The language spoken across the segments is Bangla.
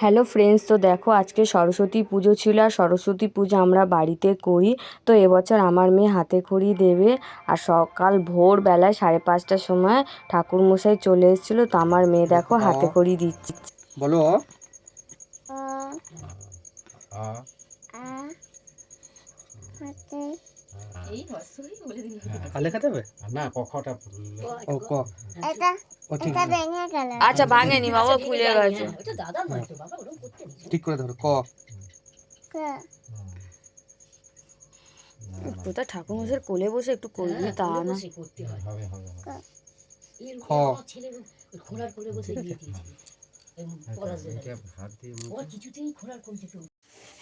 হ্যালো ফ্রেন্ডস তো দেখো আজকে সরস্বতী পুজো ছিল আর সরস্বতী পুজো আমরা বাড়িতে করি। তো এবছর আমার মেয়ে হাতে খড়ি দেবে আর সকাল ভোরবেলায় সাড়ে পাঁচটার সময় ঠাকুরমশাই চলে এসেছিল। তো আমার মেয়ে দেখো হাতে খড়ি দিচ্ছে। বলো। আচ্ছা ভাঙেনি বাবা খুলে গেছে। ঠিক করে ধরো ক। কোথায় ঠাকুরমশাইয়ের কোলে বসে একটু করবি তা না। হবে হবে খ। এটা হাত দিয়ে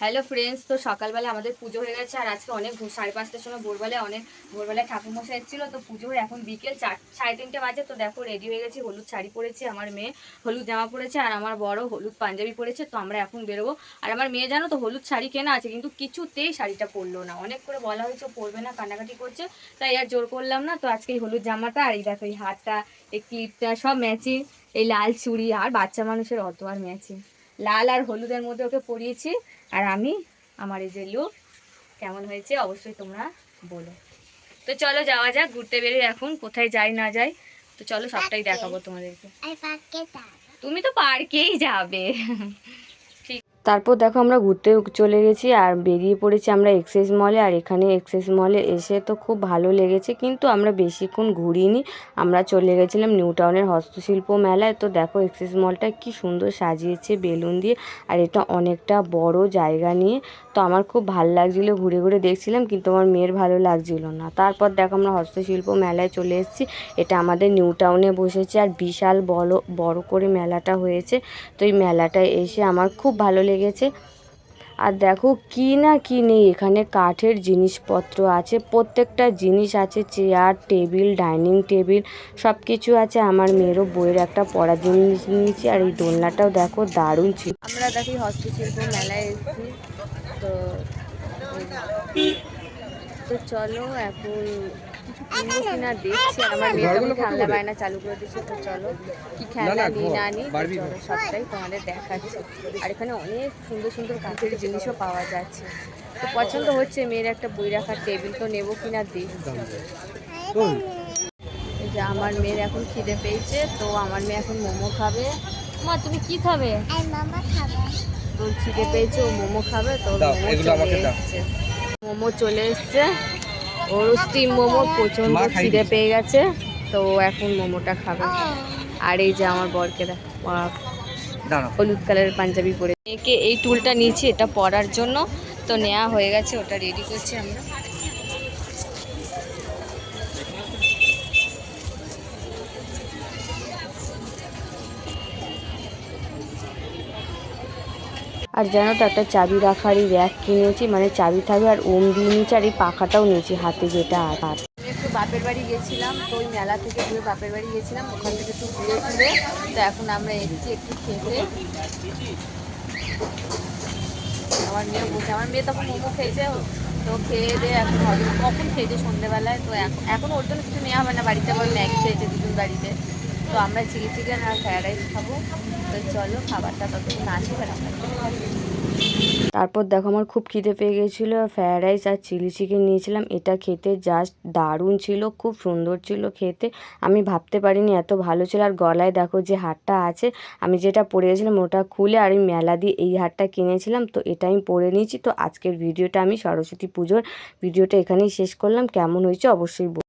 হ্যালো ফ্রেন্ডস তো সকালবেলা আমাদের পুজো হয়ে গেছে, আর আজকে অনেক সাড়ে পাঁচটার সময় ভোরবেলায় অনেক ভোরবেলায় ঠাকুরমশাই এসেছিল তো পুজো হয়ে এখন বিকেল চার, সাড়ে তিনটে বাজে, তো দেখো রেডি হয়ে গেছি, হলুদ শাড়ি পরেছি, আমার মেয়ে হলুদ জামা পরেছে, আর আমার বড় হলুদ পাঞ্জাবি পরেছে, তো আমরা এখন বেরোবো। আর আমার মেয়ে জানো তো হলুদ শাড়ি কেনা আছে, কিন্তু কিছুতেই শাড়িটা পরলো না। অনেক করে বলা হয়েছে পরবে না, কান্নাকাটি করছে, তাই আর জোর করলাম না, তো আজকে এই হলুদ জামাটা, আর এই দেখো এই হাতটা এই ক্লিপটা, সব ম্যাচিং এই লাল চুড়ি, আর বাচ্চা মানুষের অত আর ম্যাচিং লাল আর হলুদের মধ্যে ওকে পরিয়েছি আর আমি আমার এই যে লুক কেমন হয়েছে অবশ্যই তোমরা বলো। তো চলো যাওয়া যাক ঘুরতে বেরিয়ে এখন কোথায় যাই না যাই তো চলো সবটাই দেখাবো তোমাদেরকে। তুমি তো পার্কেই যাবে। তারপর দেখো আমরা ঘুরতে চলে গেছি আর বেরিয়ে পড়েছি আমরা এক্সেস মলে আর এখানে এক্সেস মলে এসে তো খুব ভালো লেগেছে, কিন্তু আমরা বেশিক্ষণ ঘুরিনি। আমরা চলে গেছিলাম নিউ টাউনের হস্তশিল্প মেলায়। তো দেখো এক্সেস মলটা কি সুন্দর সাজিয়েছে বেলুন দিয়ে আর এটা অনেকটা বড় জায়গা নিয়ে। তো আমার খুব ভালো লাগছিল ঘুরে ঘুরে দেখছিলাম, কিন্তু আমার মেয়ের ভালো লাগছিল না। তারপর দেখো আমরা হস্তশিল্প মেলায় চলে এসেছি। এটা আমাদের নিউ টাউনে বসেছে আর বিশাল বড় বড় করে মেলাটা হয়েছে। তো এই মেলাটায় এসে আমার খুব ভালো লেগেছে। আর দেখো কি না কি নেই, এখানে কাঠের জিনিসপত্র আছে, প্রত্যেকটা জিনিস আছে, চেয়ার, টেবিল, ডাইনিং টেবিল সব কিছু আছে। আমার মেয়েরও বইয়ের একটা পড়ার জিনিস নিয়েছি, আর এই দোলনাটাও দেখো দারুণ ছিল। আমরা দেখি হস্তশিল্প মেলায় এসেছি। তো তো চলো, এখন কিছু কিনবো কিনা দেখছি আর আমার মেয়ে তখন খেলনা বায়না চালু করে দিচ্ছে তো চলো কি খেলনা নিই না নিই চলো সবটাই তোমাদের দেখাচ্ছি। আর এখানে অনেক সুন্দর সুন্দর কাঠের জিনিসও পাওয়া যাচ্ছে। তো পছন্দ হচ্ছে মেয়ের একটা বই রাখার টেবিল তো নেব কিনা দেখছি এই যে আমার মেয়ের এখন খিদে পেয়েছে তো আমার মেয়ে এখন মোমো খাবে। মা তুমি কি খাবে? তোর খিদে পেয়েছে ও মোমো খাবে তো ওর মোমো চলে আমাকে এসছে। মোমো চলে এসছে। ওর স্টিম মোমো প্রচণ্ড খিদে পেয়ে গেছে তো এখন মোমোটা খাবে। আর এই যে আমার বরকে হলুদ কালারের পাঞ্জাবি পরে। মেয়েকে এই টুলটা নিয়েছি এটা পরার জন্য তো নেওয়া হয়ে গেছে ওটা রেডি করছি আমরা। আর জানো তো একটা চাবি রাখারই র্যাক কিনেছি মানে চাবি থাকবে আর ওম দিয়ে নিয়েছি আর এই পাখাটাও নিয়েছি হাতে যেটা হাত একটু বাপের বাড়ি গেছিলাম, তো ওই মেলা থেকে ঘুরে বাপের বাড়ি গেছিলাম, ওখান থেকে একটু ঘুরে ঘুরে তো এখন আমরা এসেছি একটু খেতে। আমার মেয়ে বসে আমার মেয়ে তখন মোমো খেয়েছে, তো খেয়ে দিয়ে এখন কখন খেয়েছে সন্ধ্যেবেলায় তো এখন এখন ওর জন্য কিছু নেওয়া হবে না, বাড়িতে আবার ম্যাগি খেয়েছে দুজন বাড়িতে। তো আমরা চিলি চিকেন আর ফ্রায়েড রাইস খাব। তো চলো খাবারটা ততক্ষণ আসবে আমরা তারপর দেখো আমার খুব খিদে পেয়ে গেছিল ফ্রায়েড রাইস আর চিলি চিকেন নিয়েছিলাম। এটা খেতে জাস্ট দারুণ ছিল, খুব সুন্দর ছিল খেতে। আমি ভাবতে পারিনি এত ভালো ছিল, আর গলায় দেখো যে হারটা আছে। আমি যেটা পরে গেছিলাম ওটা খুলে আর এই মেলা দিয়ে এই হারটা কিনেছিলাম, তো এটা আমি পরে নিয়েছি। তো আজকের ভিডিওটা আমি সরস্বতী পুজোর ভিডিওটা এখানেই শেষ করলাম। কেমন হয়েছে অবশ্যই